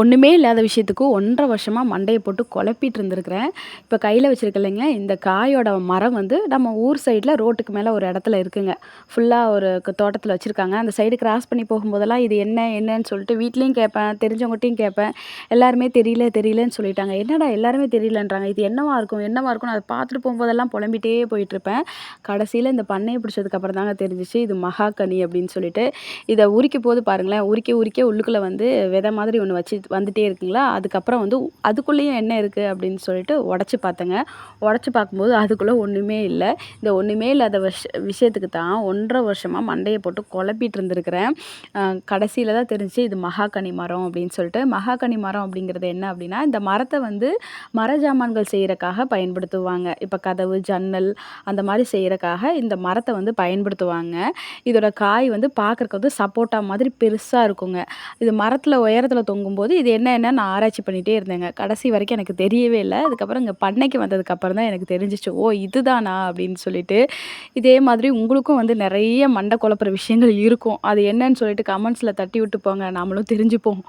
ஒன்றுமே இல்லாத விஷயத்துக்கு ஒன்றரை வருஷமாக மண்டையை போட்டு குழப்பிட்டு இருந்திருக்கிறேன். இப்போ கையில் வச்சுருக்கலைங்க இந்த காயோட மரம் வந்து நம்ம ஊர் சைடில் ரோட்டுக்கு மேலே ஒரு இடத்துல இருக்குங்க. ஃபுல்லாக ஒரு தோட்டத்தில் வச்சுருக்காங்க. அந்த சைடு கிராஸ் பண்ணி போகும்போதெல்லாம் இது என்ன என்னன்னு சொல்லிட்டு வீட்லேயும் கேட்பேன் தெரிஞ்சவங்ககிட்டையும் கேட்பேன். எல்லாருமே தெரியல தெரியலன்னு சொல்லிட்டாங்க. என்னடா எல்லாருமே தெரியலன்றாங்க. இது என்னவா இருக்கும் என்னவா இருக்கும்னு அதை பார்த்துட்டு போகும்போதெல்லாம் புலம்பிட்டே போயிட்டுருப்பேன். கடைசியில் இந்த பண்ணையை பிடிச்சதுக்கப்புறம் தாங்க தெரிஞ்சிச்சு இது மகாகனி அப்படின்னு சொல்லிட்டு. இதை உரிக்க போது பாருங்களேன் உரிக்க உரிக்க உள்ளுக்குள்ளே வந்து விதை மாதிரி ஒன்று வச்சு வந்துட்டே இருக்குங்களா? அதுக்கப்புறம் வந்து அதுக்குள்ளேயும் என்ன இருக்குது அப்படின்னு சொல்லிட்டு உடச்சி பார்த்தேங்க. உடச்சி பார்க்கும்போது அதுக்குள்ளே ஒன்றுமே இல்லை. இந்த ஒன்றுமே இல்லாத விஷ விஷயத்துக்கு தான் ஒன்றரை வருஷமாக மண்டையை போட்டு குழப்பிட்டு இருந்திருக்கிறேன். கடைசியில் தான் தெரிஞ்சு இது மகாகனி மரம் அப்படின்னு சொல்லிட்டு மகாகனி மரம் அப்படிங்கிறது என்ன அப்படின்னா இந்த மரத்தை வந்து மர ஜாமான்கள் செய்கிறக்காக பயன்படுத்துவாங்க. இப்போ கதவு ஜன்னல் அந்த மாதிரி செய்கிறக்காக இந்த மரத்தை வந்து பயன்படுத்துவாங்க. இதோட காய் வந்து பார்க்குறக்கு வந்து சப்போட்டா மாதிரி பெருசாக இருக்குங்க. இது மரத்தில் உயரத்தில் தொங்கும்போது இது என்ன என்ன நான் ஆராய்ச்சி பண்ணிகிட்டே இருந்தேங்க. கடைசி வரைக்கும் எனக்கு தெரியவே இல்லை. அதுக்கப்புறம் இங்கே பண்ணைக்கு வந்ததுக்கப்புறம் தான் எனக்கு தெரிஞ்சிச்சு ஓ இதுதானா? அப்படின்னு சொல்லிட்டு. இதே மாதிரி உங்களுக்கும் வந்து நிறைய மண்டை குழப்புற விஷயங்கள் இருக்கும். அது என்னன்னு சொல்லிட்டு கமெண்ட்ஸில் தட்டி விட்டு போங்க. நாமளும் தெரிஞ்சுப்போம்.